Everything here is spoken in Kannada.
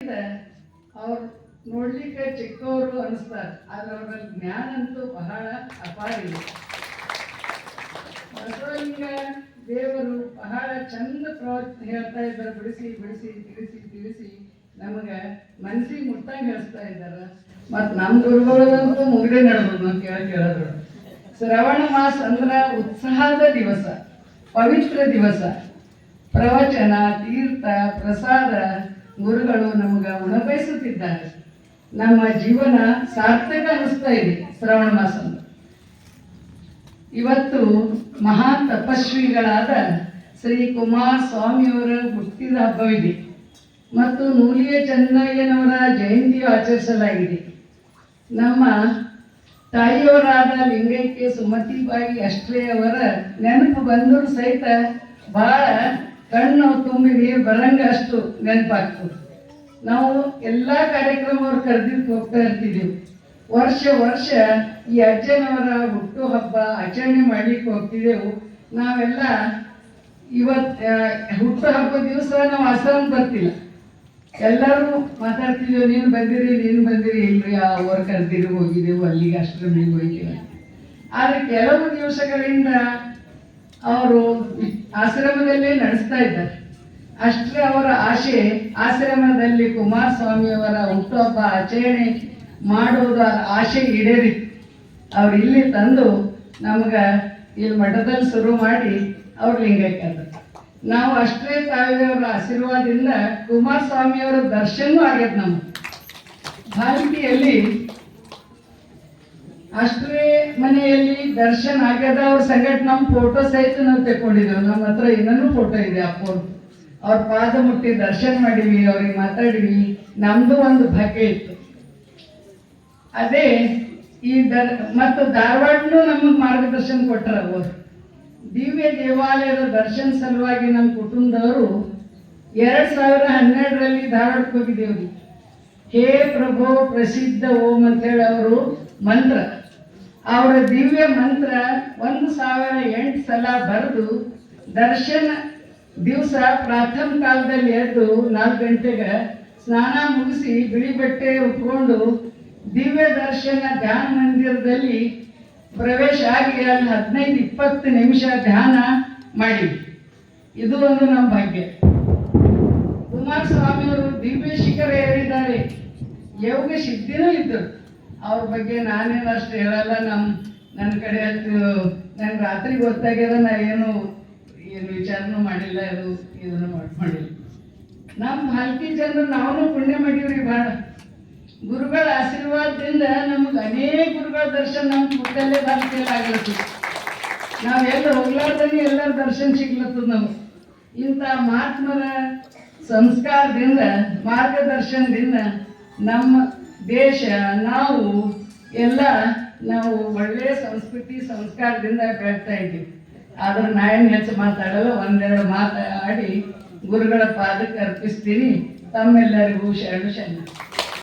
ಅವ್ರು ನೋಡ್ಲಿಕ್ಕೆ ಚಿಕ್ಕವರು ಅನಿಸ್ತಾರೆ, ಆದ್ರೆ ಅವರಲ್ಲಿ ಜ್ಞಾನ ಅಂತೂ ಬಹಳ ಅಪಾರ ಇದೆ. ಬಸವಲಿಂಗ ದೇವರು ಬಹಳ ಚಂದ ಪ್ರವಚನ ಹೇಳ್ತಾ ಇದ್ದಾರೆ, ಬಿಡಿಸಿ ಬಿಡಿಸಿ, ತಿಳಿಸಿ ತಿಳಿಸಿ. ನಮಗೆ ಮನಸ್ಸಿಗೆ ಮುಟ್ಟಾಗಿ ಹೇಳ್ತಾ ಇದ್ದಾರೆ. ಮತ್ತು ನಮ್ಮ ಗುರುಗಳಂತೂ ಮುಗಿದೇ ನಡ್ಬೋದು ಅಂತ ಕೇಳಿ ಕೇಳಿದ್ರು ಶ್ರವಣ ಮಾಸ ಅಂದ್ರೆ ಉತ್ಸಾಹದ ದಿವಸ, ಪವಿತ್ರ ದಿವಸ. ಪ್ರವಚನ, ತೀರ್ಥ, ಪ್ರಸಾದ. ಗುರುಗಳು ನಮಗೆ ಉಣಬಯಸುತ್ತಿದ್ದಾರೆ. ನಮ್ಮ ಜೀವನ ಸಾರ್ಥಕ ಅನಿಸ್ತಾ ಇದೆ ಶ್ರವಣ ಮಾಸ ಇವತ್ತು ಮಹಾ ತಪಸ್ವಿಗಳಾದ ಶ್ರೀ ಕುಮಾರ ಸ್ವಾಮಿಯವರ ಹುಟ್ಟಿದ ಹಬ್ಬವಿದೆ. ಮತ್ತು ನೂಲಿಯ ಚೆನ್ನಯ್ಯನವರ ಜಯಂತಿಯು ಆಚರಿಸಲಾಗಿದೆ. ನಮ್ಮ ತಾಯಿಯವರಾದ ಲಿಂಗೈಕ್ಯ ಸುಮತಿಬಾಯಿ ಅಷ್ಟ್ರೇ ಅವರ ನೆನಪು ಬಂದರೂ ಸಹಿತ ಭಾಳ ಕಣ್ಣು ತುಂಬಿ ನೀರು ಬರಂಗ ಅಷ್ಟು ನೆನಪಾಗ್ತದೆ ನಾವು ಎಲ್ಲ ಕಾರ್ಯಕ್ರಮವ್ರು ಕರೆದಿದ್ದು ಹೋಗ್ತಾ ಇರ್ತಿದ್ದೀವಿ ವರ್ಷ ವರ್ಷ ಈ ಅಜ್ಜನವರ ಹುಟ್ಟು ಹಬ್ಬ ಆಚರಣೆ ಮಾಡ್ಲಿಕ್ಕೆ ಹೋಗ್ತಿದ್ದೆವು. ನಾವೆಲ್ಲ ಇವತ್ತು ಹುಟ್ಟು ಹಬ್ಬ ದಿವಸ ನಾವು ಆಶ್ರಮ ಬರ್ತಿಲ್ಲ. ಎಲ್ಲರೂ ಮಾತಾಡ್ತಿದ್ದೇವೆ ನೀನು ಬಂದಿರಿ ನೀನು ಬಂದಿರಿ, ಇಲ್ರಿ ಅವ್ರು ಕರೆದಿರಿ ಹೋಗಿದ್ದೆವು ಅಲ್ಲಿಗೆ ಅಷ್ಟರ ಮೇಲೆ ಹೋಗಿಲ್ಲ ಆದರೆ ಕೆಲವು ದಿವಸಗಳಿಂದ ಅವರು ಆಶ್ರಮದಲ್ಲೇ ನಡೆಸ್ತಾ ಇದ್ದಾರೆ. ಅಷ್ಟೇ ಅವರ ಆಶೆ, ಆಶ್ರಮದಲ್ಲಿ ಕುಮಾರಸ್ವಾಮಿಯವರ ಹುಟ್ಟುಹಬ್ಬ ಆಚರಣೆ ಮಾಡುವುದ ಆಶೆ ಈಡೇರಿತ್ತು ಅವ್ರು ಇಲ್ಲಿ ತಂದು ನಮ್ಗೆ ಇಲ್ಲಿ ಮಠದಲ್ಲಿ ಶುರು ಮಾಡಿ ಅವ್ರು ಲಿಂಗೈಕ್ಯ ಆದ್ರು. ನಾವು ಅಷ್ಟೇ ತಾಯಿಯವರ ಆಶೀರ್ವಾದದಿಂದ ಕುಮಾರಸ್ವಾಮಿಯವರ ದರ್ಶನವೂ ಆಗ್ಯದ ನಮ್ಗೆ. ಭಾರತೀಯಲ್ಲಿ ಅಷ್ಟೇ ಮನೆಯಲ್ಲಿ ದರ್ಶನ ಆಗ್ಯದ, ಅವ್ರ ಸಂಗಟ್ ನಮ್ಮ ಫೋಟೋ ಸಹಿತ ನಾವು ತೆಕ್ಕೊಂಡಿದ್ದೇವೆ ನಮ್ಮ ಹತ್ರ ಇನ್ನೂ ಫೋಟೋ ಇದೆ ಅಪ್ಪವ್ರು ಅವ್ರ ಪಾದ ಮುಟ್ಟಿ ದರ್ಶನ ಮಾಡಿವಿ ಅವ್ರಿಗೆ ಮಾತಾಡಿವಿ ನಮ್ದು ಒಂದು ಭಕೆ ಇತ್ತು. ಅದೇ ಈ ದರ್, ಮತ್ತು ಧಾರವಾಡನು ನಮಗೆ ಮಾರ್ಗದರ್ಶನ ಕೊಟ್ಟರು ಅವರು. ದಿವ್ಯ ದೇವಾಲಯದ ದರ್ಶನ ಸಲುವಾಗಿ ನಮ್ಮ ಕುಟುಂಬದವರು ಎರಡ್ ಸಾವಿರ ಹನ್ನೆರಡರಲ್ಲಿ ಧಾರವಾಡಕ್ಕೆ ಹೋಗಿದ್ದೇವ್ರಿ. ಹೇ ಪ್ರಭೋ ಪ್ರಸಿದ್ಧ ಓಂ ಅಂತೇಳಿ ಅವರು ಮಂತ್ರ. ಅವರ ದಿವ್ಯ ಮಂತ್ರ ಒಂದು ಸಾವಿರ ಎಂಟು ಸಲ ಬರೆದು ದರ್ಶನ ದಿವಸ ಪ್ರಾಥಮ ಕಾಲದಲ್ಲಿ ಎದ್ದು ನಾಲ್ಕು ಗಂಟೆಗೆ ಸ್ನಾನ ಮುಗಿಸಿ ಬಿಳಿ ಬಟ್ಟೆ ಉಟ್ಕೊಂಡು ದಿವ್ಯ ದರ್ಶನ ಧ್ಯಾನ ಮಂದಿರದಲ್ಲಿ ಪ್ರವೇಶ ಆಗಿ ಅಲ್ಲಿ ಹದಿನೈದು ಇಪ್ಪತ್ತು ನಿಮಿಷ ಧ್ಯಾನ ಮಾಡಿ. ಇದು ಒಂದು ನಮ್ಮ ಭಾಗ್ಯ. ಕುಮಾರಸ್ವಾಮಿಯವರು ದಿವ್ಯ ಶಿಖರ ಏರಿದ್ದಾರೆ. ಯೋಗ ಸಿದ್ಧಿನೂ ಇದ್ದರು. ಅವ್ರ ಬಗ್ಗೆ ನಾನೇನು ಅಷ್ಟು ಹೇಳಲ್ಲ. ನಮ್ಮ ನನ್ನ ಕಡೆ ಅದು ನಂಗೆ ರಾತ್ರಿ ಗೊತ್ತಾಗ್ಯದ, ನಾ ಏನು ಏನು ವಿಚಾರನೂ ಮಾಡಿಲ್ಲ, ಅದು, ಇದನ್ನು ಮಾಡ್- ಮಾಡಿಲ್ಲ. ನಮ್ಮ ಹಲ್ಕಿ ಜನರು ನಾವು ಪುಣ್ಯ ಮಾಡೀವ್ರಿ ಭಾಳ ಗುರುಗಳ ಆಶೀರ್ವಾದದಿಂದ ನಮ್ಗೆ ಅನೇಕ ಗುರುಗಳ ದರ್ಶನ ನಮ್ಮ ಪುಟ್ಟಲ್ಲೇ ಭಾರತೀಯಲ್ಲಿ ಆಗ್ಲತ್ತದ ನಾವು ಎಲ್ಲ ಹೋಗ್ಲಾರ್ದಂಗೆ ಎಲ್ಲರ ದರ್ಶನ ಸಿಗ್ಲತ್ತದ ನಾವು ಇಂಥ ಮಹಾತ್ಮರ ಸಂಸ್ಕಾರದಿಂದ, ಮಾರ್ಗದರ್ಶನದಿಂದ ನಮ್ಮ ದೇಶ, ನಾವು ಎಲ್ಲ ನಾವು ಒಳ್ಳೆಯ ಸಂಸ್ಕೃತಿ ಸಂಸ್ಕಾರದಿಂದ ಬೆಳ್ತಾ ಇದ್ದೀವಿ. ಆದ್ರೆ ನಾಯನ್ ಹೆಚ್ಚು ಮಾತಾಡಲ್ಲ, ಒಂದೆರಡು ಮಾತಾಡಿ ಗುರುಗಳ ಪಾದಕ್ಕೆ ಅರ್ಪಿಸ್ತೀನಿ. ತಮ್ಮೆಲ್ಲರಿಗೂ ಶರಣ ಶರಣ.